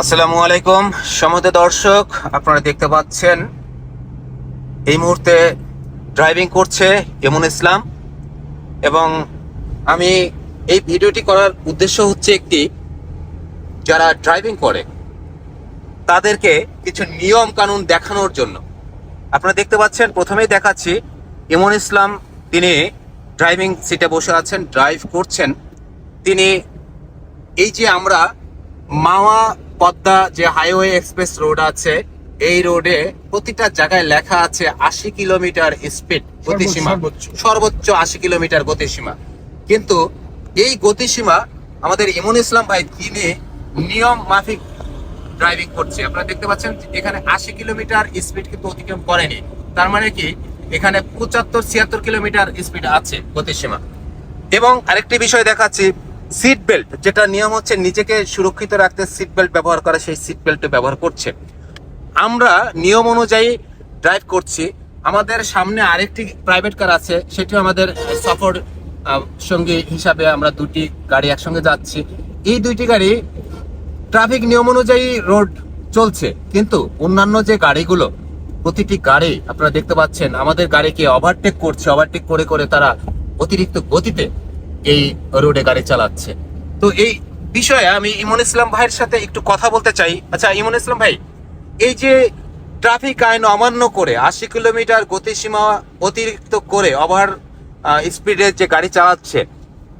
আসসালামু আলাইকুম। সমত দর্শক, আপনারা দেখতে পাচ্ছেন, এই মুহূর্তে ড্রাইভিং করছে এমন ইসলাম এবং আমি এই ভিডিওটি করার উদ্দেশ্য হচ্ছে একটি, যারা ড্রাইভিং করে, তাদেরকে কিছু নিয়ম কানুন দেখানোর জন্য। আপনারা দেখতে পাচ্ছেন, প্রথমেই দেখাচ্ছি এমন ইসলাম তিনি ড্রাইভিং সিটে বসে আছেন ড্রাইভ করছেন। তিনি, এই যে আমরা মাওয়া পদ্মা যে হাইওয়ে এক্সপ্রেস রোড আছে এই রোডে প্রতিটা জায়গায় লেখা আছে আশি কিলোমিটার স্পিড গতিসীমা। সর্বোচ্চ। আশি কিলোমিটার গতিসীমা। কিন্তু এই গতিসীমা আমাদের ইমন ইসলাম ভাই তিনি নিয়ম মাফিক ড্রাইভিং করছে। আপনারা দেখতে পাচ্ছেন এখানে আশি কিলোমিটার স্পিড কিন্তু অতিক্রম করেনি। তার মানে কি? এখানে পঁচাত্তর ছিয়াত্তর কিলোমিটার স্পিড আছে গতিসীমা। এবং আরেকটি বিষয় দেখাচ্ছি সিট বেল্ট যেটা নিয়ম হচ্ছে নিজেকে সুরক্ষিত রাখতে সিট বেল্ট ব্যবহার করা, সেই সিট বেল্ট ব্যবহার করছে। আমরা নিয়ম অনুযায়ী ড্রাইভ করছি। আমাদের সামনে আরেকটি প্রাইভেট কার আছে সেটি আমাদের সফর সঙ্গী হিসাবে আমরা দুটি গাড়ি একসঙ্গে যাচ্ছি। এই দুইটি গাড়ি ট্রাফিক নিয়ম অনুযায়ী রোড চলছে, কিন্তু অন্যান্য যে গাড়িগুলো, প্রতিটি গাড়ি, আপনারা দেখতে পাচ্ছেন, আমাদের গাড়িকে ওভারটেক করছে ওভারটেক করে করে তারা অতিরিক্ত গতিতে এই রোডে গাড়ি চালাচ্ছে। তো এই বিষয়ে আমি ইমন ইসলাম ভাইয়ের সাথে একটু কথা বলতে চাই। আচ্ছা ইমন ইসলাম ভাই, এই যে ট্রাফিক আইন অমান্য করে আশি কিলোমিটার গতিসীমা অতিরিক্ত করে ওভার স্পিডে যে গাড়ি চালাচ্ছে,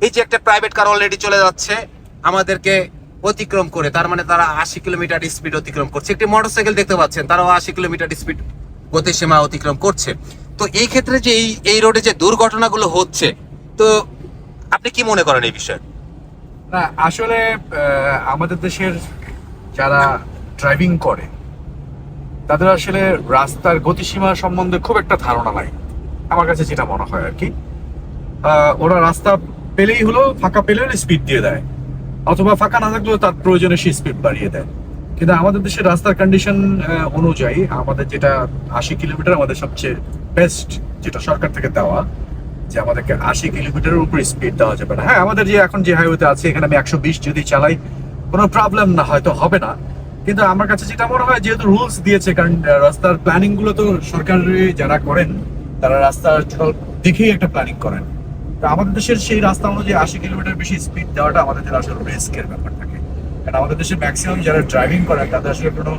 এই যে একটা প্রাইভেট কার অলরেডি চলে যাচ্ছে, আমাদেরকে অতিক্রম করে, তার মানে তারা আশি কিলোমিটার স্পিড অতিক্রম করছে। একটি মোটরসাইকেল দেখতে পাচ্ছেন, তারাও আশি কিলোমিটার স্পিড গতিসীমা অতিক্রম করছে। তো এই ক্ষেত্রে যে এই এই রোডে যে দুর্ঘটনাগুলো হচ্ছে, তো আপনি কি মনে করেন এই বিষয়ে? না, আসলে আমাদের দেশের যারা ড্রাইভিং করে, তাদের আসলে রাস্তার গতিসীমা সম্বন্ধে খুব একটা ধারণা নাই, আমার কাছে যেটা মনে হয় আর কি। ওরা রাস্তা পেলেই হলো, ফাঁকা পেলে স্পিড দিয়ে দেয়, অথবা ফাঁকা না থাকলেও তার প্রয়োজনে সে স্পিড বাড়িয়ে দেয়। কিন্তু আমাদের দেশের রাস্তার কন্ডিশন অনুযায়ী আমাদের যেটা আশি কিলোমিটার আমাদের সবচেয়ে বেস্ট যেটা সরকার থেকে দেওয়া যে আমাদেরকে আশি কিলোমিটারের উপরে স্পিড দেওয়া যাবে না। হ্যাঁ আমাদের যে এখন যে হাইওয়েতে আছে, এখানে আমি একশো বিশ যদি চালাই, কোনো প্রবলেম না, হয়তো হবে না। কিন্তু আমার কাছে যেটা মনে হয়, যেহেতু রুলস দিয়েছে, কারণ রাস্তার প্ল্যানিংগুলো তো সরকার যারা করেন, তারা রাস্তার দেখেই একটা প্ল্যানিং করেন। তো আমাদের দেশের সেই রাস্তা অনুযায়ী আশি কিলোমিটার বেশি স্পিড দেওয়াটা আমাদের আসলে রিস্কের ব্যাপার থাকে। কারণ আমাদের দেশের ম্যাক্সিমাম যারা ড্রাইভিং করেন, তাদের আসলে কোনো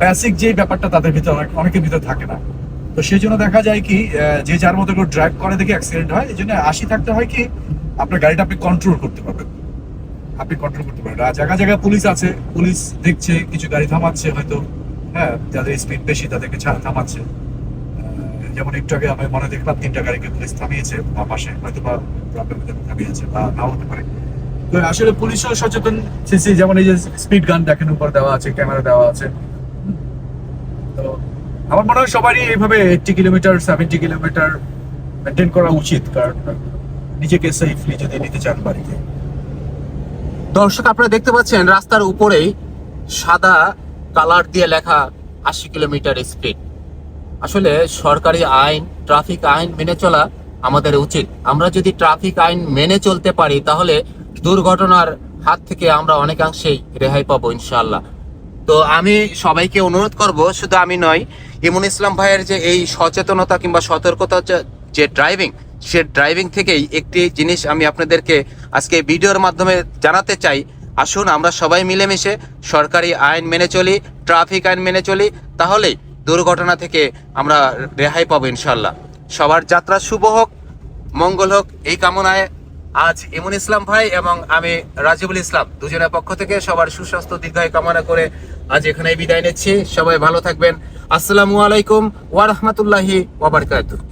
বেসিক যে ব্যাপারটা তাদের ভিতরে অনেকের ভিতরে থাকে না। তো সেই জন্য দেখা যায় কি যে যার মতো করে ড্রাইভ করে দেখে অ্যাক্সিডেন্ট হয়, এই জন্য আশি থাকতে হয় কি, আপনার গাড়িটা আপনি কন্ট্রোল করতে পারবেন। আপনি কন্ট্রোল করতে পারবেন। আর জায়গা জায়গায় পুলিশ আছে পুলিশ দেখছে, কিছু গাড়ি থামাচ্ছে হয়তো হ্যাঁ যাদের স্পিড বেশি তাদেরকে ছা- থামাচ্ছে। যেমন একটু আগে আমি মনে দেখলাম, তিনটা গাড়িকে পুলিশ থামিয়েছে, বা পাশে হয়তো বা থামিয়েছে, বা নাও হতে পারে। তো আসলে পুলিশও সচেতন। যেমন এই যে স্পিড গান দেখেন, উপর দেওয়া আছে ক্যামেরা দেওয়া আছে। আমার মনে হয় সবারই এইভাবে eighty kilometre seventy kilometre maintain করা উচিত, কারণ নিজেকে সেফলি যদি নিতে চান বাড়িতে। দর্শক, আপনারা দেখতে পাচ্ছেন, রাস্তার উপরেই সাদা কালার দিয়ে লেখা আশি কিলোমিটার স্পিড আসলে সরকারি আইন ট্রাফিক আইন মেনে চলা আমাদের উচিত। আমরা যদি ট্রাফিক আইন মেনে চলতে পারি, তাহলে দুর্ঘটনার হাত থেকে আমরা অনেকাংশেই রেহাই পাবো ইনশাল্লাহ তো আমি সবাইকে অনুরোধ করব, শুধু আমি নয় ইমন ইসলাম ভাইয়ের যে এই সচেতনতা কিংবা সতর্কতা যে- ড্রাইভিং সে ড্রাইভিং থেকেই একটি জিনিস আমি আপনাদেরকে আজকে ভিডিওর মাধ্যমে জানাতে চাই। আসুন, আমরা সবাই মিলেমিশে সরকারি আইন মেনে চলি ট্রাফিক আইন মেনে চলি, তাহলেই দুর্ঘটনা থেকে আমরা রেহাই পাবো ইনশাল্লাহ সবার যাত্রা শুভ হোক, মঙ্গল হোক, এই কামনায় আজ ইমন ইসলাম ভাই এবং আমি রাজিবুল ইসলাম দুজনের পক্ষ থেকে সবার সুস্বাস্থ্য, দীর্ঘায়ু কামনা করে আজ এখানে বিদায় নিচ্ছি। সবাই ভালো থাকবেন। আসসালামু আলাইকুম ওয়া রাহমাতুল্লাহি ওয়া বারাকাতুহু।